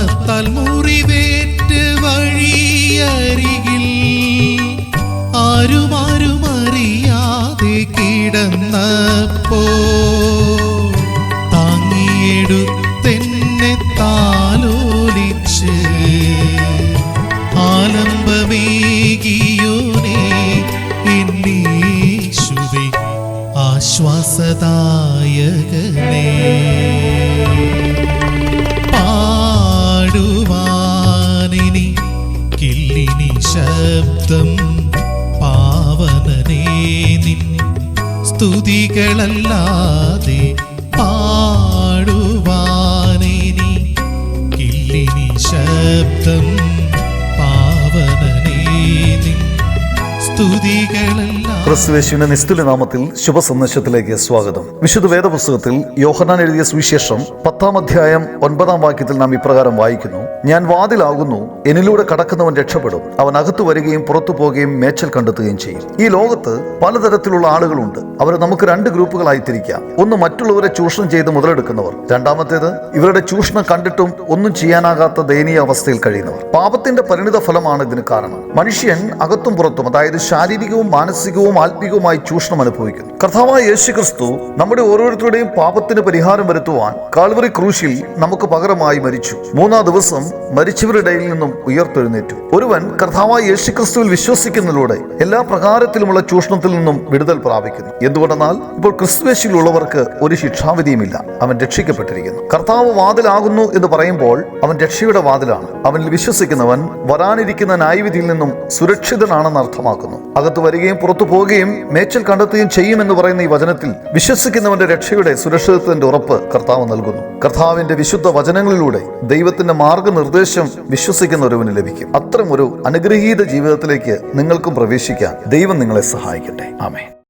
പാപത്താൽ മുറിവേറ്റ് വഴിയരികിൽ. ആരുമാരും അറിയാതെ കിടന്നപ്പോ താങ്ങിയെടുത്തെന്നെ താലോലിച്ച് ആലംബമേകിയോനെ എന്നീശുവേ ആശ്വാസദായകനേ. സ്തുതികളല്ലാതെ പാടുവാനി കില്ലിനി ശബ്ദം ക്രിസ്തുവേശുവിന്റെ നിസ്തുല നാമത്തിൽ ശുഭസന്ദേശത്തിലേക്ക് സ്വാഗതം. വിശുദ്ധ വേദപുസ്തകത്തിൽ യോഹനാൻ എഴുതിയ സുവിശേഷം പത്താം അധ്യായം ഒൻപതാം വാക്യത്തിൽ നാം ഇപ്രകാരം വായിക്കുന്നു. ഞാൻ വാതിലാകുന്നു. എന്നിലൂടെ കടക്കുന്നവൻ രക്ഷപ്പെടും. അവൻ അകത്തു വരികയും പുറത്തു പോകുകയും മേച്ചൽ കണ്ടെത്തുകയും ചെയ്യും. ഈ ലോകത്ത് പലതരത്തിലുള്ള ആളുകളുണ്ട്. അവരെ നമുക്ക് രണ്ട് ഗ്രൂപ്പുകളായി തിരിക്കാം. ഒന്ന് മറ്റുള്ളവരെ ചൂഷണം ചെയ്ത് മുതലെടുക്കുന്നവർ. രണ്ടാമത്തേത് ഇവരുടെ ചൂഷണം കണ്ടിട്ടും ഒന്നും ചെയ്യാനാകാത്ത ദയനീയ അവസ്ഥയിൽ കഴിയുന്നവർ. പാപത്തിന്റെ പരിണിത ഫലമാണ് ഇതിന് കാരണം. മനുഷ്യൻ അകത്തും പുറത്തും അതായത് ശാരീരികവും മാനസികവും ആത്മീകവുമായി ചൂഷണം അനുഭവിക്കുന്നു. കർത്താവായ യേശു ക്രിസ്തു നമ്മുടെ ഓരോരുത്തരുടെയും പാപത്തിന് പരിഹാരം വരുത്തുവാൻ കാൽവറി ക്രൂശിൽ നമുക്ക് പകരമായി മരിച്ചു. മൂന്നാം ദിവസം മരിച്ചവരുടെ ഇടയിൽ നിന്നും ഉയർത്തെഴുന്നേറ്റു. ഒരുവൻ കർത്താവായ യേശുക്രിസ്തുവിൽ വിശ്വസിക്കുന്നതിലൂടെ എല്ലാ പ്രകാരത്തിലുമുള്ള ചൂഷണത്തിൽ നിന്നും വിടുതൽ പ്രാപിക്കുന്നു. എന്തുകൊണ്ടെന്നാൽ ഇപ്പോൾ ക്രിസ്തുവേശിയിലുള്ളവർക്ക് ഒരു ശിക്ഷാവിധിയുമില്ല. അവൻ രക്ഷിക്കപ്പെട്ടിരിക്കുന്നു. കർത്താവ് വാതിലാകുന്നു എന്ന് പറയുമ്പോൾ അവൻ രക്ഷയുടെ വാതിലാണ്. അവനിൽ വിശ്വസിക്കുന്നവൻ വരാനിരിക്കുന്ന ന്യായവിധിയിൽ നിന്നും സുരക്ഷിതനാണെന്ന് അർത്ഥമാക്കുന്നു. അകത്ത് വരികയും പുറത്തു പോവുകയും മേച്ചൽ കണ്ടെത്തുകയും ചെയ്യുമെന്ന് പറയുന്ന ഈ വചനത്തിൽ വിശ്വസിക്കുന്നവന്റെ രക്ഷയുടെ സുരക്ഷിതത്വത്തിന്റെ ഉറപ്പ് കർത്താവ് നൽകുന്നു. കർത്താവിന്റെ വിശുദ്ധ വചനങ്ങളിലൂടെ ദൈവത്തിന്റെ മാർഗനിർദ്ദേശം വിശ്വസിക്കുന്ന ഒരുവന് ലഭിക്കും. അത്തരം ഒരു അനുഗ്രഹീത ജീവിതത്തിലേക്ക് നിങ്ങൾക്കും പ്രവേശിക്കാൻ ദൈവം നിങ്ങളെ സഹായിക്കട്ടെ. ആമേ